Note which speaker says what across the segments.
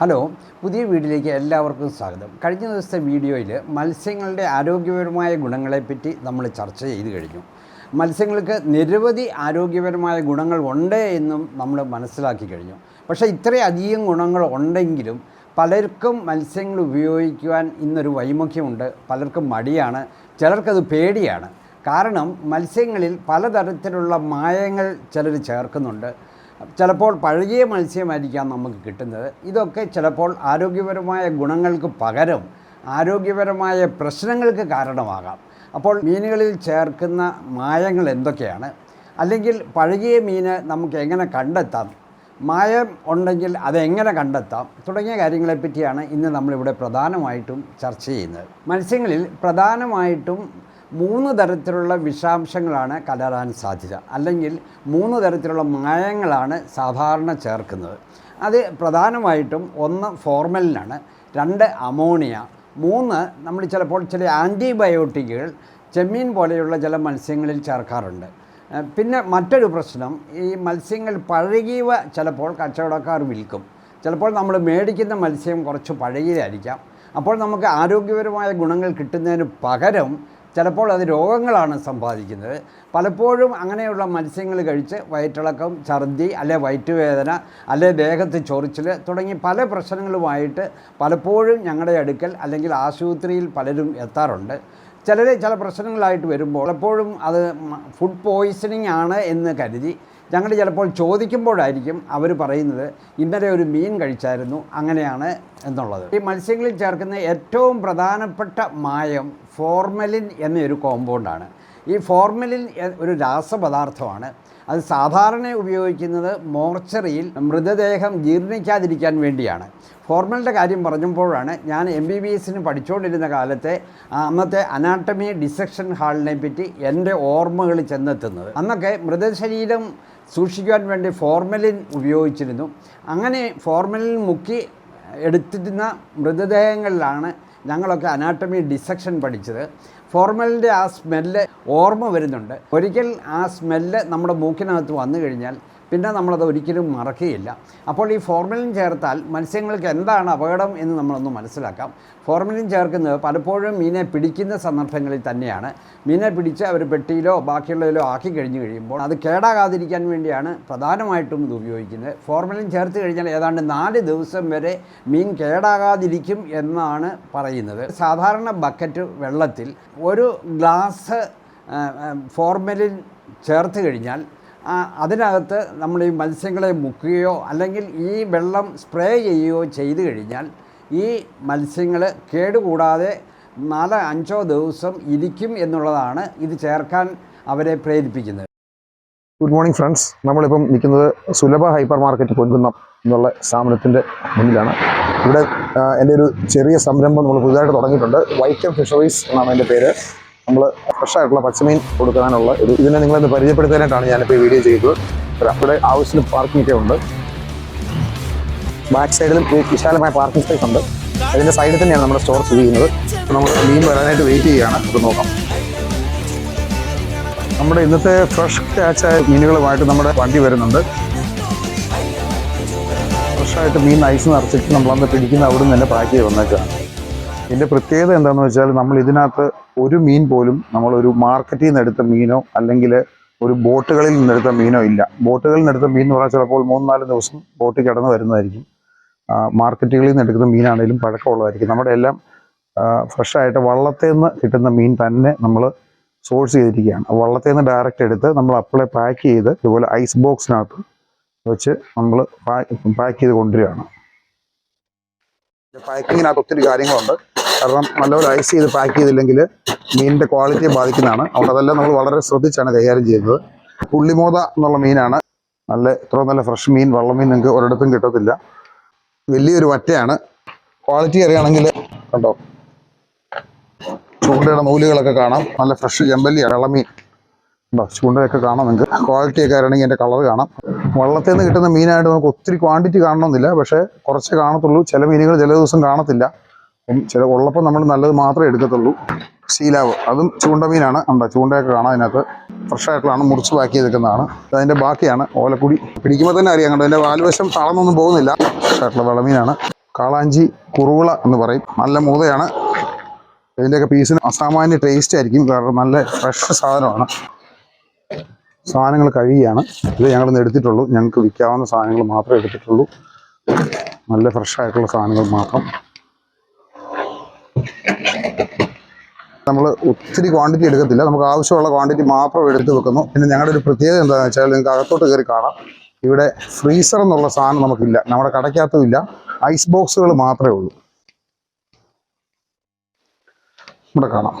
Speaker 1: Hello പുതിയ വീഡിയോയിലേക്ക് എല്ലാവർക്കും സ്വാഗതം. കഴിഞ്ഞ ദിവസത്തെ വീഡിയോയിൽ മത്സ്യങ്ങളുടെ ആരോഗ്യപരമായ ഗുണങ്ങളെപ്പറ്റി നമ്മൾ ചർച്ച ചെയ്ത് കഴിഞ്ഞു. മത്സ്യങ്ങൾക്ക് നിരവധി ആരോഗ്യപരമായ ഗുണങ്ങൾ ഉണ്ട് എന്നും നമ്മൾ മനസ്സിലാക്കി കഴിഞ്ഞു. പക്ഷേ ഇത്രയധികം ഗുണങ്ങൾ ഉണ്ടെങ്കിലും പലർക്കും മത്സ്യങ്ങൾ ഉപയോഗിക്കുവാൻ ഇന്നൊരു വൈമുഖ്യമുണ്ട് പലർക്കും മടിയാണ്. ചിലർക്കത് പേടിയാണ്. കാരണം മത്സ്യങ്ങളിൽ പലതരത്തിലുള്ള മായങ്ങൾ ചിലർ ചേർക്കുന്നുണ്ട്. ചിലപ്പോൾ പഴകിയ മത്സ്യമായിരിക്കാം നമുക്ക് കിട്ടുന്നത്. ഇതൊക്കെ ചിലപ്പോൾ ആരോഗ്യപരമായ ഗുണങ്ങൾക്ക് പകരം ആരോഗ്യപരമായ പ്രശ്നങ്ങൾക്ക് കാരണമാകാം. അപ്പോൾ മീനുകളിൽ ചേർക്കുന്ന മായങ്ങൾ എന്തൊക്കെയാണ്? അല്ലെങ്കിൽ പഴകിയ മീന് നമുക്ക് എങ്ങനെ കണ്ടെത്താം? മായം ഉണ്ടെങ്കിൽ അതെങ്ങനെ കണ്ടെത്താം? തുടങ്ങിയ കാര്യങ്ങളെപ്പറ്റിയാണ് ഇന്ന് നമ്മളിവിടെ പ്രധാനമായിട്ടും ചർച്ച ചെയ്യുന്നത്. മത്സ്യങ്ങളിൽ പ്രധാനമായിട്ടും മൂന്ന് തരത്തിലുള്ള വിഷാംശങ്ങളാണ് കലരാൻ സാധ്യത. അല്ലെങ്കിൽ മൂന്ന് തരത്തിലുള്ള മായങ്ങളാണ് സാധാരണ ചേർക്കുന്നത്. അത് പ്രധാനമായിട്ടും ഒന്ന് ഫോർമലിനാണ് രണ്ട് അമോണിയ മൂന്ന് നമ്മൾ ചിലപ്പോൾ ചില ആന്റിബയോട്ടിക്കുകൾ ചെമ്മീൻ പോലെയുള്ള ചില മത്സ്യങ്ങളിൽ ചേർക്കാറുണ്ട്. പിന്നെ മറ്റൊരു പ്രശ്നം ഈ മത്സ്യങ്ങൾ പഴകിയവ ചിലപ്പോൾ കച്ചവടക്കാർ വിൽക്കും. ചിലപ്പോൾ നമ്മൾ മേടിക്കുന്ന മത്സ്യം കുറച്ച് പഴകിയതായിരിക്കാം. അപ്പോൾ നമുക്ക് ആരോഗ്യപരമായ ഗുണങ്ങൾ കിട്ടുന്നതിന് പകരം ചിലപ്പോൾ അത് രോഗങ്ങളാണ് സമ്പാദിക്കുന്നത്. പലപ്പോഴും അങ്ങനെയുള്ള മത്സ്യങ്ങൾ കഴിച്ച് വയറ്റിളക്കം ഛർദി അല്ലെ വയറ്റുവേദന അല്ലെ ദേഹത്ത് ചൊറിച്ചിൽ തുടങ്ങി പല പ്രശ്നങ്ങളുമായിട്ട് പലപ്പോഴും ഞങ്ങളുടെ അടുക്കൽ അല്ലെങ്കിൽ ആശുപത്രിയിൽ പലരും എത്താറുണ്ട്. ചിലർ ചില പ്രശ്നങ്ങളായിട്ട് വരുമ്പോൾ പലപ്പോഴും അത് ഫുഡ് പോയിസണിങ് ആണ് എന്ന് കരുതി ഞങ്ങൾ ചിലപ്പോൾ ചോദിക്കുമ്പോഴായിരിക്കും അവർ പറയുന്നത് ഇന്നലെ ഒരു മീൻ കഴിച്ചായിരുന്നു അങ്ങനെയാണ് എന്നുള്ളത്. ഈ മത്സ്യങ്ങളിൽ ചേർക്കുന്ന ഏറ്റവും പ്രധാനപ്പെട്ട മായം ഫോർമലിൻ എന്നൊരു കോമ്പൗണ്ടാണ്. ഈ ഫോർമലിൻ ഒരു രാസപദാർത്ഥമാണ്. അത് സാധാരണ ഉപയോഗിക്കുന്നത് മോർച്ചറിയിൽ മൃതദേഹം ജീർണിക്കാതിരിക്കാൻ വേണ്ടിയാണ്. ഫോർമലിന്റെ കാര്യം പറഞ്ഞപ്പോഴാണ് ഞാൻ എം ബി ബി എസിന് പഠിച്ചുകൊണ്ടിരുന്ന കാലത്തെ അന്നത്തെ അനാട്ടമി ഡിസെക്ഷൻ ഹാളിനെ പറ്റി എന്റെ ഓർമ്മകൾ ചെന്നെത്തുന്നത്. അന്നൊക്കെ മൃതശരീരം സൂക്ഷിക്കുവാൻ വേണ്ടി ഫോർമലിൻ ഉപയോഗിച്ചിരുന്നു. അങ്ങനെ ഫോർമലിൻ മുക്കി എടുത്തിരുന്ന മൃതദേഹങ്ങളിലാണ് ഞങ്ങളൊക്കെ അനാട്ടമി ഡിസെക്ഷൻ പഠിച്ചത്. ഫോർമലിന്റെ ആ സ്മെല്ല് ഓർമ്മ വരുന്നുണ്ട്. ഒരിക്കൽ ആ സ്മെല്ല് നമ്മുടെ മൂക്കിനകത്ത് വന്നു കഴിഞ്ഞാൽ പിന്നെ നമ്മളത് ഒരിക്കലും മറക്കുകയില്ല. അപ്പോൾ ഈ ഫോർമലിൻ ചേർത്താൽ മത്സ്യങ്ങൾക്ക് എന്താണ് അപകടം എന്ന് നമ്മളൊന്ന് മനസ്സിലാക്കാം. ഫോർമലിൻ ചേർക്കുന്നത് പലപ്പോഴും മീനെ പിടിക്കുന്ന സന്ദർഭങ്ങളിൽ തന്നെയാണ്. മീനെ പിടിച്ച് അവർ പെട്ടിയിലോ ബാക്കിയുള്ളതിലോ ആക്കി കഴിഞ്ഞ് കഴിയുമ്പോൾ അത് കേടാകാതിരിക്കാൻ വേണ്ടിയാണ് പ്രധാനമായിട്ടും ഇത് ഉപയോഗിക്കുന്നത്. ഫോർമലിൻ ചേർത്ത് കഴിഞ്ഞാൽ ഏതാണ്ട് നാല് ദിവസം വരെ മീൻ കേടാകാതിരിക്കും എന്നാണ് പറയുന്നത്. സാധാരണ ബക്കറ്റ് വെള്ളത്തിൽ ഒരു ഗ്ലാസ് ഫോർമലിൻ ചേർത്ത് കഴിഞ്ഞാൽ അതിനകത്ത് നമ്മൾ ഈ മത്സ്യങ്ങളെ മുക്കുകയോ അല്ലെങ്കിൽ ഈ വെള്ളം സ്പ്രേ ചെയ്യുകയോ ചെയ്തു കഴിഞ്ഞാൽ ഈ മത്സ്യങ്ങൾ കേടുകൂടാതെ നാല് അഞ്ചോ ദിവസം ഇരിക്കും എന്നുള്ളതാണ് ഇത് ചേർക്കാൻ അവരെ പ്രേരിപ്പിക്കുന്നത്.
Speaker 2: ഗുഡ് മോർണിംഗ് ഫ്രണ്ട്സ് നമ്മളിപ്പം നിൽക്കുന്നത് സുലഭ ഹൈപ്പർ മാർക്കറ്റ് പൊൻകുന്നം എന്നുള്ള സ്ഥാപനത്തിന്റെ മുന്നിലാണ്. ഇവിടെ എന്റെ ഒരു ചെറിയ സംരംഭം നമ്മൾ പുതുതായിട്ട് തുടങ്ങിയിട്ടുണ്ട്. വൈക്കം ഫിഷറീസ് എന്നാണ് എന്റെ പേര്. നമ്മൾ ഫ്രഷ് ആയിട്ടുള്ള പച്ചമീൻ കൊടുക്കാനുള്ള ഒരു ഇതിനെ നിങ്ങളൊന്ന് പരിചയപ്പെടുത്താനായിട്ടാണ് ഞാനിപ്പോൾ ഈ വീഡിയോ ചെയ്തത്. അവിടെ ആവശ്യത്തിന് പാർക്കിംഗ് ഒക്കെ ഉണ്ട്. ബാക്ക് സൈഡിലും വിശാലമായ പാർക്കിംഗ് സ്പേസ് ഉണ്ട്. അതിന്റെ സൈഡിൽ തന്നെയാണ് നമ്മുടെ സ്റ്റോർ സ്ഥിതി ചെയ്യുന്നത്. നമ്മൾ മീൻ വരാനായിട്ട് വെയിറ്റ് ചെയ്യുകയാണ്. അപ്പോൾ നോക്കാം. നമ്മുടെ ഇന്നത്തെ ഫ്രഷ് ക്യാച്ചായ മീനുകളുമായിട്ട് നമ്മുടെ വണ്ടി വരുന്നുണ്ട്. ഫ്രഷായിട്ട് മീൻ ഐസ് നിറച്ചിട്ട് നമ്മളന്ന് പിടിക്കുന്ന അവിടെ നിന്ന് തന്നെ പാക്ക് ചെയ്ത് വന്നേക്കാണ്. ഇതിന്റെ പ്രത്യേകത എന്താണെന്ന് വെച്ചാൽ നമ്മൾ ഇതിനകത്ത് ഒരു മീൻ പോലും നമ്മളൊരു മാർക്കറ്റിൽ നിന്ന് എടുത്ത മീനോ അല്ലെങ്കിൽ ഒരു ബോട്ടുകളിൽ നിന്നെടുത്ത മീനോ ഇല്ല. ബോട്ടുകളിൽ നിന്നെടുത്ത മീൻ എന്ന് പറഞ്ഞാൽ ചിലപ്പോൾ മൂന്ന് നാല് ദിവസം ബോട്ടിൽ കിടന്ന് വരുന്നതായിരിക്കും. മാർക്കറ്റുകളിൽ നിന്ന് എടുക്കുന്ന മീനാണെങ്കിലും പഴക്കമുള്ളതായിരിക്കും. നമ്മുടെ എല്ലാം ഫ്രഷായിട്ട് വള്ളത്തിൽ നിന്ന് കിട്ടുന്ന മീൻ തന്നെ നമ്മൾ സോഴ്സ് ചെയ്തിരിക്കുകയാണ്. വള്ളത്തിൽ നിന്ന് ഡയറക്റ്റ് എടുത്ത് നമ്മൾ അപ്പോളെ പാക്ക് ചെയ്ത് ഇതുപോലെ ഐസ് ബോക്സിനകത്ത് വെച്ച് നമ്മൾ പാക്ക് ചെയ്ത് കൊണ്ടുവരികയാണ്. പാക്കിങ്ങിനകത്ത് ഒത്തിരി കാര്യങ്ങളുണ്ട്. കാരണം നല്ലപോലെ ഐസ് ചെയ്ത് പാക്ക് ചെയ്തില്ലെങ്കിൽ മീനിന്റെ ക്വാളിറ്റിയെ ബാധിക്കുന്നതാണ്. അതുകൊണ്ട് അതെല്ലാം നമ്മൾ വളരെ ശ്രദ്ധിച്ചാണ് കൈകാര്യം ചെയ്യുന്നത്. പുള്ളിമോത എന്നുള്ള മീനാണ്. നല്ല ഇത്ര നല്ല ഫ്രഷ് മീൻ വള്ളമീൻ നിങ്ങൾക്ക് ഒരിടത്തും കിട്ടത്തില്ല. വലിയൊരു വറ്റയാണ്. ക്വാളിറ്റി അറിയുകയാണെങ്കിൽ കണ്ടോ? ചൂണ്ടയുടെ നൂലുകളൊക്കെ കാണാം. നല്ല ഫ്രഷ് ചെമ്പല്ലിയാണ് ഇളമീൻ ഉണ്ടോ ചൂണ്ടയൊക്കെ കാണാം നിങ്ങൾക്ക്. ക്വാളിറ്റി ഒക്കെ അറിയണമെങ്കിൽ എന്റെ കളർ കാണാം. വള്ളത്തിൽ നിന്ന് കിട്ടുന്ന മീനായിട്ട് നമുക്ക് ഒത്തിരി ക്വാണ്ടിറ്റി കാണണമെന്നില്ല. പക്ഷേ കുറച്ച് കാണത്തുള്ളൂ. ചില മീനുകൾ ചില ദിവസം കാണത്തില്ല. അപ്പം ചില ഉള്ളപ്പോൾ നമ്മൾ നല്ലത് മാത്രമേ എടുക്കത്തുള്ളൂ. ശീലാവ്. അതും ചൂണ്ട മീനാണ്. ഉണ്ടോ ചൂണ്ടയൊക്കെ കാണാം അതിനകത്ത്. ഫ്രഷായിട്ടുള്ളതാണ് മുറിച്ച് പാക്ക് ചെയ്തിരിക്കുന്നതാണ് അതിന്റെ ബാക്കിയാണ്. ഓലക്കുടി. പിടിക്കുമ്പോൾ തന്നെ അറിയാം. കണ്ടോ? അതിന്റെ വാൽവശം താളന്നൊന്നും പോകുന്നില്ല. ഫ്രഷായിട്ടുള്ള വിളമീനാണ് കാളാഞ്ചി കുറുവിള എന്ന് പറയും. നല്ല മൂതയാണ്. ഇതിന്റെയൊക്കെ പീസിന് അസാമാന്യ ടേസ്റ്റ് ആയിരിക്കും. കാരണം നല്ല ഫ്രഷ് സാധനമാണ്. സാധനങ്ങൾ കഴിയുകയാണ്. ഇത് ഞങ്ങളിന്ന് എടുത്തിട്ടുള്ളൂ. ഞങ്ങൾക്ക് വിൽക്കാവുന്ന സാധനങ്ങൾ മാത്രമേ എടുത്തിട്ടുള്ളൂ. നല്ല ഫ്രഷായിട്ടുള്ള സാധനങ്ങൾ മാത്രം. നമ്മൾ ഒത്തിരി ക്വാണ്ടിറ്റി എടുക്കത്തില്ല. നമുക്ക് ആവശ്യമുള്ള ക്വാണ്ടിറ്റി മാത്രം എടുത്ത് വെക്കുന്നു. പിന്നെ ഞങ്ങളുടെ ഒരു പ്രത്യേകത എന്താണെന്ന് വെച്ചാൽ നിങ്ങൾക്ക് അകത്തോട്ട് കയറി കാണാം. ഇവിടെ ഫ്രീസർ എന്നുള്ള സാധനം നമുക്കില്ല. നമ്മുടെ കടയ്ക്കകത്തും ഇല്ല. ഐസ് ബോക്സുകൾ മാത്രമേ ഉള്ളൂ. ഇവിടെ കാണാം.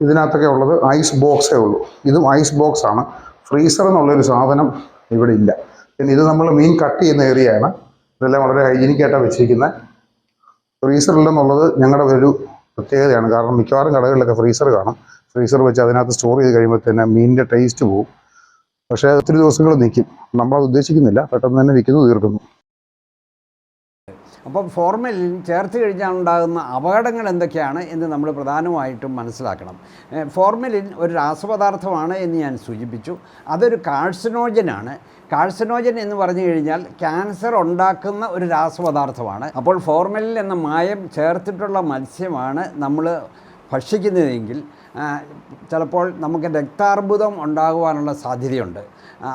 Speaker 2: ഇതിനകത്തൊക്കെ ഉള്ളത് ഐസ് ബോക്സേ ഉള്ളൂ. ഇതും ഐസ് ബോക്സ് ആണ്. ഫ്രീസർ എന്നുള്ളൊരു സാധനം ഇവിടെ ഇല്ല. പിന്നെ ഇത് നമ്മൾ മീൻ കട്ട് ചെയ്യുന്ന ഏരിയയാണ് ഇതെല്ലാം വളരെ ഹൈജീനിക്കായിട്ടാണ് വെച്ചിരിക്കുന്നത്. ഫ്രീസർ ഇല്ലെന്നുള്ളത് ഞങ്ങളുടെ ഒരു പ്രത്യേകതയാണ്. കാരണം മിക്കവാറും കടകളിലൊക്കെ ഫ്രീസർ കാണും. ഫ്രീസർ വെച്ച് അതിനകത്ത് സ്റ്റോർ ചെയ്ത് കഴിയുമ്പോൾ തന്നെ മീനിന്റെ ടേസ്റ്റ് പോകും പക്ഷേ ഒത്തിരി ദിവസങ്ങൾ നിൽക്കും നമ്മളത് ഉദ്ദേശിക്കുന്നില്ല. പെട്ടെന്ന് തന്നെ വിൽക്കുന്നു തീർക്കുന്നു.
Speaker 1: അപ്പം ഫോർമലിൻ ചേർത്ത് കഴിഞ്ഞാൽ ഉണ്ടാകുന്ന അപകടങ്ങൾ എന്തൊക്കെയാണ് എന്ന് നമ്മൾ പ്രധാനമായിട്ടും മനസ്സിലാക്കണം. ഫോർമലിൻ ഒരു രാസപദാർത്ഥമാണ് എന്ന് ഞാൻ സൂചിപ്പിച്ചു. അതൊരു കാഴ്സനോജനാണ് കാഴ്സനോജൻ എന്ന് പറഞ്ഞു കഴിഞ്ഞാൽ ക്യാൻസർ ഉണ്ടാക്കുന്ന ഒരു രാസപദാർത്ഥമാണ്. അപ്പോൾ ഫോർമലിൻ എന്ന മായം ചേർത്തിട്ടുള്ള മത്സ്യമാണ് നമ്മൾ ഭക്ഷിക്കുന്നതെങ്കിൽ ചിലപ്പോൾ നമുക്ക് രക്താർബുദം ഉണ്ടാകുവാനുള്ള സാധ്യതയുണ്ട്.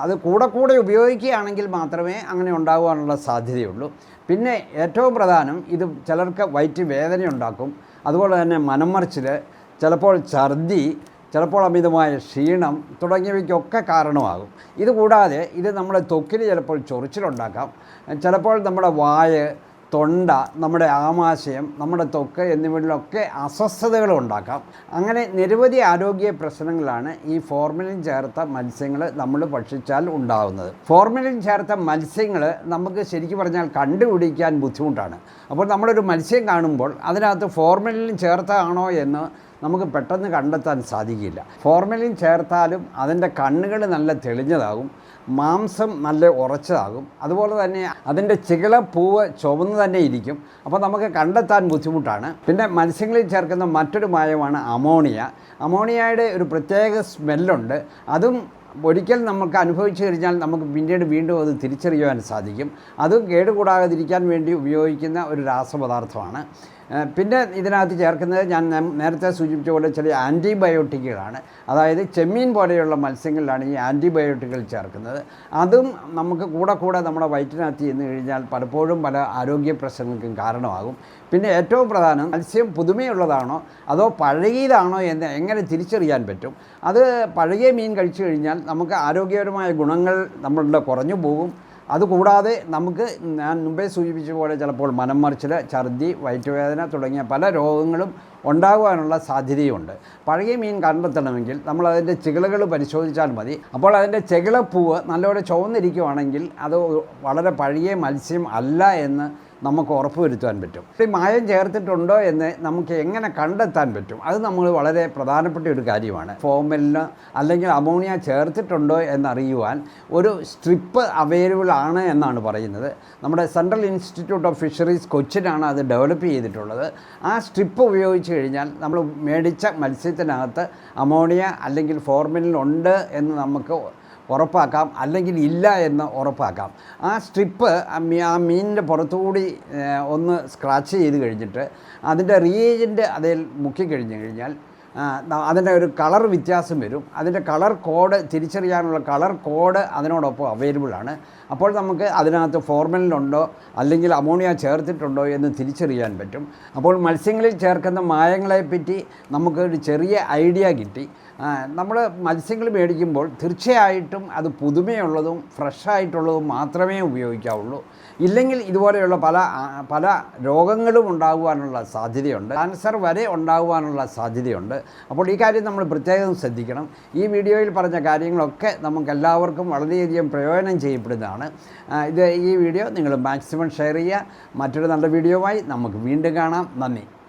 Speaker 1: അത് കൂടെ കൂടെ ഉപയോഗിക്കുകയാണെങ്കിൽ മാത്രമേ അങ്ങനെ ഉണ്ടാകുവാനുള്ള സാധ്യതയുള്ളൂ. പിന്നെ ഏറ്റവും പ്രധാനം ഇത് ചിലർക്ക് വയറ്റ് വേദന ഉണ്ടാക്കും അതുപോലെ തന്നെ മനംമറിച്ചിൽ ചിലപ്പോൾ ഛർദി ചിലപ്പോൾ അമിതമായ ക്ഷീണം തുടങ്ങിയവയ്ക്കൊക്കെ കാരണമാകും. ഇതുകൂടാതെ ഇത് നമ്മുടെ തൊക്കിൽ ചിലപ്പോൾ ചൊറിച്ചിലുണ്ടാക്കാം. ചിലപ്പോൾ നമ്മുടെ വായ് തൊണ്ട നമ്മുടെ ആമാശയം നമ്മുടെ തൊക്ക് എന്നിവയിലൊക്കെ അസ്വസ്ഥതകൾ ഉണ്ടാക്കാം. അങ്ങനെ നിരവധി ആരോഗ്യ പ്രശ്നങ്ങളാണ് ഈ ഫോർമലിൻ ചേർത്ത മത്സ്യങ്ങൾ നമ്മൾ ഭക്ഷിച്ചാൽ ഉണ്ടാകുന്നത് ഫോർമലിൻ ചേർത്ത മത്സ്യങ്ങൾ നമുക്ക് ശരിക്കും പറഞ്ഞാൽ കണ്ടുപിടിക്കാൻ ബുദ്ധിമുട്ടാണ്. അപ്പോൾ നമ്മളൊരു മത്സ്യം കാണുമ്പോൾ അതിനകത്ത് ഫോർമലിൻ ചേർത്താണോ എന്ന് നമുക്ക് പെട്ടെന്ന് കണ്ടെത്താൻ സാധിക്കില്ല. ഫോർമലിൻ ചേർത്താലും അതിന്റെ കണ്ണുകൾ നല്ല തെളിഞ്ഞതാകും മാംസം നല്ല ഉറച്ചതാകും. അതുപോലെ തന്നെ അതിന്റെ ചികിള പൂവ് ചുവന്ന് തന്നെ ഇരിക്കും. അപ്പോൾ നമുക്ക് കണ്ടെത്താൻ ബുദ്ധിമുട്ടാണ്. പിന്നെ മത്സ്യങ്ങളിൽ ചേർക്കുന്ന മറ്റൊരു മായമാണ് അമോണിയ. അമോണിയയുടെ ഒരു പ്രത്യേക സ്മെല്ലുണ്ട്. അതും ഒരിക്കൽ നമുക്ക് അനുഭവിച്ചു കഴിഞ്ഞാൽ നമുക്ക് പിന്നീട് വീണ്ടും അത് തിരിച്ചറിയുവാൻ സാധിക്കും. അതും കേടുകൂടാതിരിക്കാൻ വേണ്ടി ഉപയോഗിക്കുന്ന ഒരു രാസപദാർത്ഥമാണ്. പിന്നെ ഇതിനകത്ത് ചേർക്കുന്നത് ഞാൻ നേരത്തെ സൂചിപ്പിച്ച പോലെ ചില ആന്റിബയോട്ടിക്കുകളാണ് അതായത് ചെമ്മീൻ പോലെയുള്ള മത്സ്യങ്ങളിലാണ് ഈ ആന്റിബയോട്ടിക്കുകൾ ചേർക്കുന്നത്. അതും നമുക്ക് കൂടെ കൂടെ നമ്മുടെ വയറ്റിനകത്ത് ചെന്ന് കഴിഞ്ഞാൽ പലപ്പോഴും പല ആരോഗ്യ പ്രശ്നങ്ങൾക്കും കാരണമാകും. പിന്നെ ഏറ്റവും പ്രധാനം മത്സ്യം പുതുമയുള്ളതാണോ അതോ പഴകിയതാണോ എന്ന് എങ്ങനെ തിരിച്ചറിയാൻ പറ്റും? അത് പഴകിയ മീൻ കഴിച്ചു കഴിഞ്ഞാൽ നമുക്ക് ആരോഗ്യപരമായ ഗുണങ്ങൾ നമ്മളുടെ കുറഞ്ഞു പോകും. അതുകൂടാതെ നമുക്ക് ഞാൻ മുമ്പേ സൂചിപ്പിച്ച പോലെ ചിലപ്പോൾ മനം മറിച്ചിൽ ഛർദി വയറ്റുവേദന തുടങ്ങിയ പല രോഗങ്ങളും ഉണ്ടാകുവാനുള്ള സാധ്യതയുണ്ട്. പഴകിയ മീൻ കണ്ടെത്തണമെങ്കിൽ നമ്മൾ അതിന്റെ ചികിളകൾ പരിശോധിച്ചാൽ മതി. അപ്പോൾ അതിന്റെ ചികിളപ്പൂവ് നല്ലപോലെ ചുവന്നിരിക്കുവാണെങ്കിൽ അത് വളരെ പഴകിയ മത്സ്യം അല്ല എന്ന് നമുക്ക് ഉറപ്പ് വരുത്താൻ പറ്റും. ഈ മായം ചേർത്തിട്ടുണ്ടോ എന്ന് നമുക്ക് എങ്ങനെ കണ്ടെത്താൻ പറ്റും? അത് നമ്മൾ വളരെ പ്രധാനപ്പെട്ട ഒരു കാര്യമാണ്. ഫോമലിന് അല്ലെങ്കിൽ അമോണിയ ചേർത്തിട്ടുണ്ടോ എന്നറിയുവാൻ ഒരു സ്ട്രിപ്പ് അവൈലബിൾ ആണ് എന്നാണ് പറയുന്നത്. നമ്മുടെ സെൻട്രൽ ഇൻസ്റ്റിറ്റ്യൂട്ട് ഓഫ് ഫിഷറീസ് കൊച്ചിനാണ് അത് ഡെവലപ്പ് ചെയ്തിട്ടുള്ളത്. ആ സ്ട്രിപ്പ് ഉപയോഗിച്ച് കഴിഞ്ഞാൽ നമ്മൾ മേടിച്ച മത്സ്യത്തിനകത്ത് അമോണിയ അല്ലെങ്കിൽ ഫോർമലിൻ ഉണ്ട് എന്ന് നമുക്ക് ഉറപ്പാക്കാം അല്ലെങ്കിൽ ഇല്ല എന്ന് ഉറപ്പാക്കാം. ആ സ്ട്രിപ്പ് ആ മീനിന്റെ പുറത്തുകൂടി ഒന്ന് സ്ക്രാച്ച് ചെയ്ത് കഴിഞ്ഞിട്ട് അതിന്റെ റീജന്റ് അതിൽ മുക്കി കഴിഞ്ഞ് കഴിഞ്ഞാൽ അതിന്റെ ഒരു കളർ വ്യത്യാസം വരും. അതിന്റെ കളർ കോഡ് തിരിച്ചറിയാനുള്ള കളർ കോഡ് അതിനോടൊപ്പം അവൈലബിൾ ആണ്. അപ്പോൾ നമുക്ക് അതിനകത്ത് ഫോർമലിനുണ്ടോ അല്ലെങ്കിൽ അമോണിയ ചേർത്തിട്ടുണ്ടോ എന്ന് തിരിച്ചറിയാൻ പറ്റും. അപ്പോൾ മത്സ്യങ്ങളിൽ ചേർക്കുന്ന മായങ്ങളെപ്പറ്റി നമുക്കൊരു ചെറിയ ഐഡിയ കിട്ടി. നമ്മൾ മത്സ്യങ്ങൾ മേടിക്കുമ്പോൾ തീർച്ചയായിട്ടും അത് പുതുമയുള്ളതും ഫ്രഷായിട്ടുള്ളതും മാത്രമേ ഉപയോഗിക്കാവുള്ളൂ. ഇല്ലെങ്കിൽ ഇതുപോലെയുള്ള പല പല രോഗങ്ങളും ഉണ്ടാകുവാനുള്ള സാധ്യതയുണ്ട്. ക്യാൻസർ വരെ ഉണ്ടാകുവാനുള്ള സാധ്യതയുണ്ട്. അപ്പോൾ ഈ കാര്യം നമ്മൾ പ്രത്യേകം ശ്രദ്ധിക്കണം. ഈ വീഡിയോയിൽ പറഞ്ഞ കാര്യങ്ങളൊക്കെ നമുക്ക് എല്ലാവർക്കും വളരെയധികം പ്രയോജനം ചെയ്യപ്പെടുന്നതാണ്. ഇത് ഈ വീഡിയോ നിങ്ങൾ മാക്സിമം ഷെയർ ചെയ്യുക. മറ്റൊരു നല്ല വീഡിയോയുമായി നമുക്ക് വീണ്ടും കാണാം. നന്ദി.